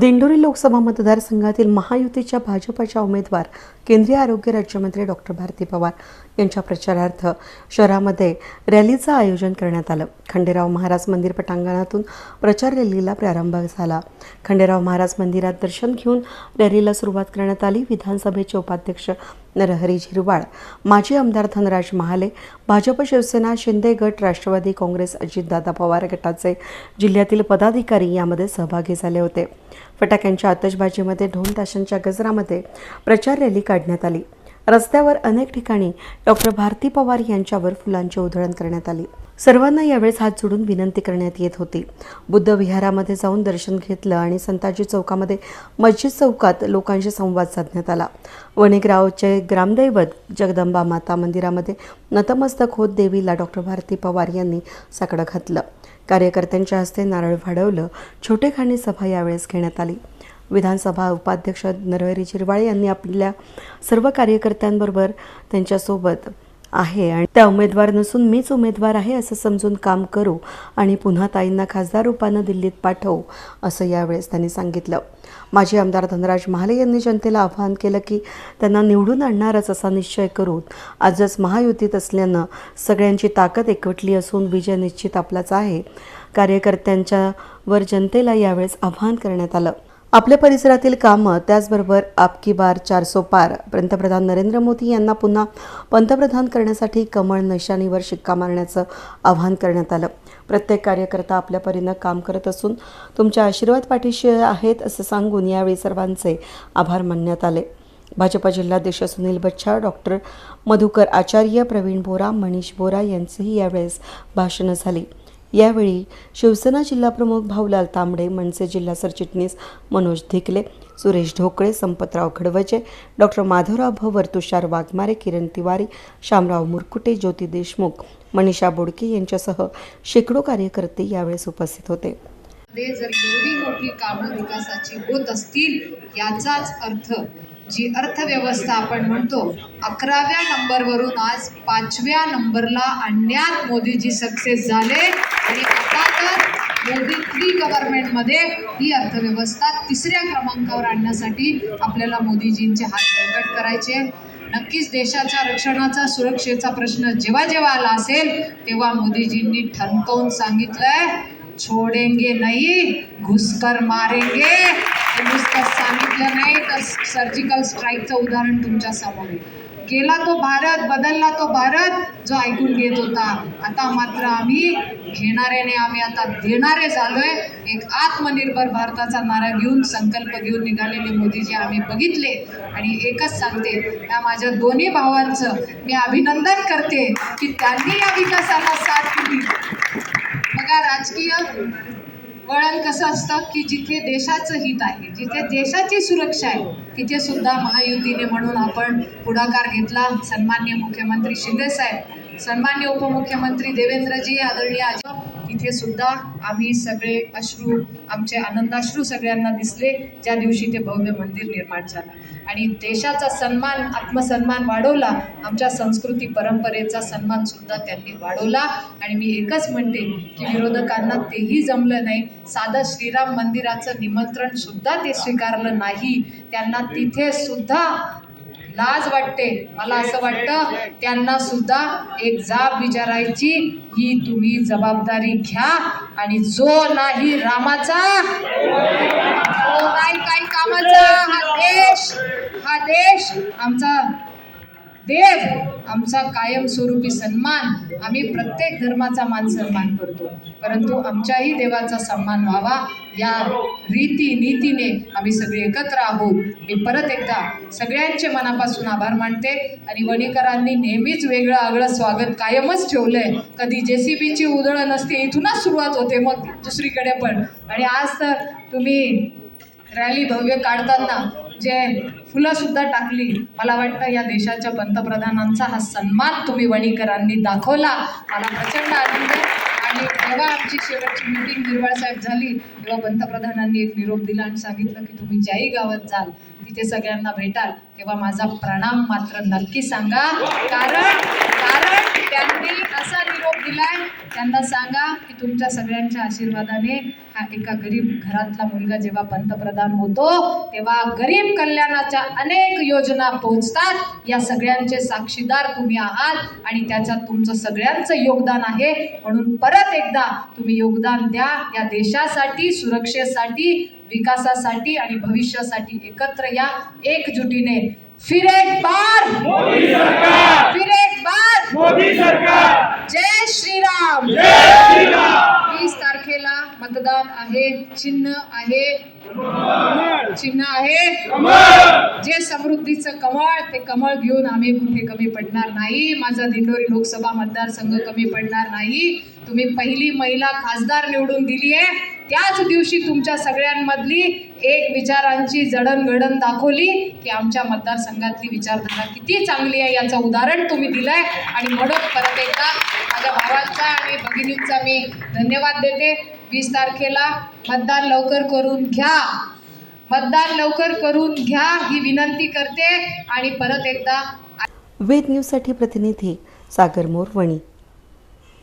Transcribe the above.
दिंडोरी लोकसभा मतदारसंघातील महायुतीच्या भाजपच्या उमेदवार केंद्रीय आरोग्य राज्यमंत्री डॉक्टर भारती पवार यांच्या प्रचारार्थ शहरामध्ये रॅलीचं आयोजन करण्यात आलं. खंडेराव महाराज मंदिर पटांगणातून प्रचार रॅलीला प्रारंभ झाला. खंडेराव महाराज मंदिरात दर्शन घेऊन रॅलीला सुरुवात करण्यात आली. विधानसभेचे उपाध्यक्ष नरहरी झिरवाळ माजी आमदार धनराज महाले भाजप शिवसेना शिंदे गट राष्ट्रवादी काँग्रेस अजितदादा पवार गटाचे जिल्ह्यातील पदाधिकारी यामध्ये सहभागी झाले होते. फटाक्यांच्या आतषबाजीमध्ये ढोल ताशांच्या गजरामध्ये प्रचार रॅली काढण्यात आली. रस्त्यावर अनेक ठिकाणी डॉक्टर भारती पवार यांच्यावर फुलांची उधळण करण्यात आली. सर्वांना यावेळेस हात जोडून विनंती करण्यात येत होती. बुद्ध विहारामध्ये जाऊन दर्शन घेतलं आणि संताजी चौकामध्ये मस्जिद चौकात लोकांशी संवाद साधण्यात आला. वणिकरावचे ग्रामदैवत जगदंबा माता मंदिरामध्ये नतमस्तक होत देवीला डॉक्टर भारती पवार यांनी साकडं घातलं. कार्यकर्त्यांच्या हस्ते नारळ वाढवलं. छोटेखानी सभा यावेळेस घेण्यात आली. विधानसभा उपाध्यक्ष नरहरी चिरवाळे यांनी आपल्या सर्व कार्यकर्त्यांबरोबर त्यांच्यासोबत आहे. आणि त्या उमेदवार नसून मीच उमेदवार आहे असं समजून काम करू आणि पुन्हा ताईंना खासदार रूपानं दिल्लीत पाठवू असं यावेळेस त्यांनी सांगितलं. माजी आमदार धनराज महाले यांनी जनतेला आवाहन केलं की त्यांना निवडून आणणारच असा निश्चय करून आजच महायुतीत असल्यानं सगळ्यांची ताकद एकवटली असून विजय निश्चित आपलाच आहे. कार्यकर्त्यांच्यावर जनतेला यावेळेस आवाहन करण्यात आलं. आपल्या परिसरातील कामं त्याचबरोबर आपकी बार चारसो पार. पंतप्रधान नरेंद्र मोदी यांना पुन्हा पंतप्रधान करण्यासाठी कमळ निशाणीवर शिक्का मारण्याचं आवाहन करण्यात आलं. प्रत्येक कार्यकर्ता आपल्या परीनं काम करत असून तुमच्या आशीर्वाद पाठीशी आहेत असं सांगून यावेळी सर्वांचे आभार मानण्यात आले. भाजपा जिल्हाध्यक्ष सुनील बच्छा डॉक्टर मधुकर आचार्य प्रवीण बोरा मनीष बोरा यांचीही यावेळेस भाषणं झाली. यावेळी शिवसेना जिल्हाप्रमुख भाऊलाल तांबडे मनसे जिल्हा सरचिटणीस मनोज धिकले सुरेश ढोकळे संपतराव खडवचे डॉक्टर माधवराव भवर तुषार वाघमारे किरण तिवारी शामराव मुरकुटे ज्योती देशमुख मनीषा बोडके यांच्यासह शेकडो कार्यकर्ते यावेळेस उपस्थित होते. ते जर एवढी मोठी कामं विकासाची होत असतील याचाच अर्थ जी अर्थव्यवस्था आपण म्हणतो अकराव्या नंबरवरून आज पाचव्या नंबरला आणण्यात मोदीजी सक्सेस झाले. आणि आता तर मोदी थ्री गव्हर्नमेंटमध्ये ही अर्थव्यवस्था तिसऱ्या क्रमांकावर आणण्यासाठी आपल्याला मोदीजींचे हात बळकट करायचे नक्कीच देशाच्या रक्षणाचा सुरक्षेचा प्रश्न जेव्हा जेव्हा आला असेल तेव्हा मोदीजींनी ठणकावून सांगितलंय छोडेंगे नाही घुसकर मारेंगे. हे नुसतं सांगितलं नाही तर सर्जिकल स्ट्राईकचं उदाहरण तुमच्यासमोर आहे. गेला तो भारत बदलला तो भारत जो ऐकून घेत होता. आता मात्र आम्ही घेणाऱ्याने आम्ही आता देणारे झालोय. एक आत्मनिर्भर भारताचा नारा घेऊन संकल्प घेऊन निघालेले मोदीजी आम्ही बघितले आणि एकच सांगते या माझ्या दोन्ही भावांचं मी अभिनंदन करते की त्यांनी या विकासाला साथ दिली. बघा राजकीय वळण कसं असतं की जिथे देशाचं हित आहे जिथे देशाची सुरक्षा आहे तिथे सुद्धा महायुतीने म्हणून आपण पुढाकार घेतला. सन्मान्य मुख्यमंत्री शिंदेसाहेब सन्मान्य उपमुख्यमंत्री देवेंद्रजी आदरणीय आजो तिथे सुद्धा आम्ही सगळे अश्रू आमचे आनंदाश्रू सगळ्यांना दिसले. ज्या दिवशी ते भव्य मंदिर निर्माण झालं. आणि देशाचा सन्मान आत्मसन्मान वाढवला आमच्या संस्कृती परंपरेचा सन्मान सुद्धा त्यांनी वाढवला. आणि मी एकच म्हणते की विरोधकांना तेही जमलं नाही. साधं श्रीराम मंदिराचं निमंत्रण सुद्धा ते स्वीकारलं नाही. त्यांना तिथे सुद्धा लाज वाटते. मला असं वाटतं त्यांना सुद्धा एक जाब विचारायची ही तुम्ही जबाबदारी घ्या आणि जो नाही रामाचा जो नाही काही कामाचा हा देश हा देश आमचा देव आमचा कायमस्वरूपी सन्मान आम्ही प्रत्येक धर्माचा मान सन्मान करतो. परंतु आमच्याही देवाचा सन्मान व्हावा या रीती नीतीने आम्ही सगळे एकत्र आहोत. मी परत एकदा सगळ्यांचे मनापासून आभार मानते आणि वणीकरांनी नेहमीच वेगळं आगळं स्वागत कायमच ठेवलंय. कधी जे सी बीची उधळण नसते इथूनच सुरुवात होते मग दुसरीकडे पण. आणि आज तर तुम्ही रॅली भव्य काढताना जे फुलंसुद्धा टाकली मला वाटतं या देशाच्या पंतप्रधानांचा हा सन्मान तुम्ही वणीकरांनी दाखवला. मला प्रचंड आनंद आणि जेव्हा आमची शेवटची मीटिंग निर्वाळ साहेब झाली तेव्हा पंतप्रधानांनी एक निरोप दिला आणि सांगितलं की तुम्ही ज्याही गावात जाल तिथे सगळ्यांना भेटाल. तेव्हा माझा प्रणाम मात्र नक्की सांगा. कारण कारण त्यांनी असा निरोप दिलाय त्यांना सांगा की तुमच्या सगळ्यांच्या आशीर्वादाने हा एका गरीब घरातला मुलगा जेव्हा पंतप्रधान होतो तेव्हा गरीब कल्याणाच्या अनेक योजना पोहोचतात. या सगळ्यांचे साक्षीदार तुम्ही आहात आणि त्याच्यात तुमचं सगळ्यांचं योगदान आहे. म्हणून परत एकदा तुम्ही योगदान द्या. या देशासाठी सुरक्षेसाठी विकासासाठी आणि भविष्यासाठी एकत्र या एकजुटीने. फिर बार फिर एक बार मोदी सरकार जय श्रीराम जय श्रीराम वीस तारखेला मतदान आहे चिन्ह आहे. चिन्ह आहे. जे समृद्धीचं कमळ ते कमळ घेऊन आम्ही कुठे कमी पडणार नाही. माझा दिंडोरी लोकसभा मतदारसंघ कमी पडणार नाही. तुम्ही पहिली महिला खासदार निवडून दिली आहे त्याच दिवशी तुमच्या सगळ्यांमधली एक विचारांची जडणघडण दाखवली की आमच्या मतदारसंघातली विचारधारा किती चांगली आहे याचं उदाहरण तुम्ही दिलंय. आणि म्हणून परत एकदा माझ्या भावांचा आणि भगिनींचा मी धन्यवाद देते. वीस तारखेला मतदान लवकर करून घ्या. मतदान लवकर करून घ्या ही विनंती करते आणि परत एकदा वेद न्यूजसाठी प्रतिनिधी सागर मोरवणी.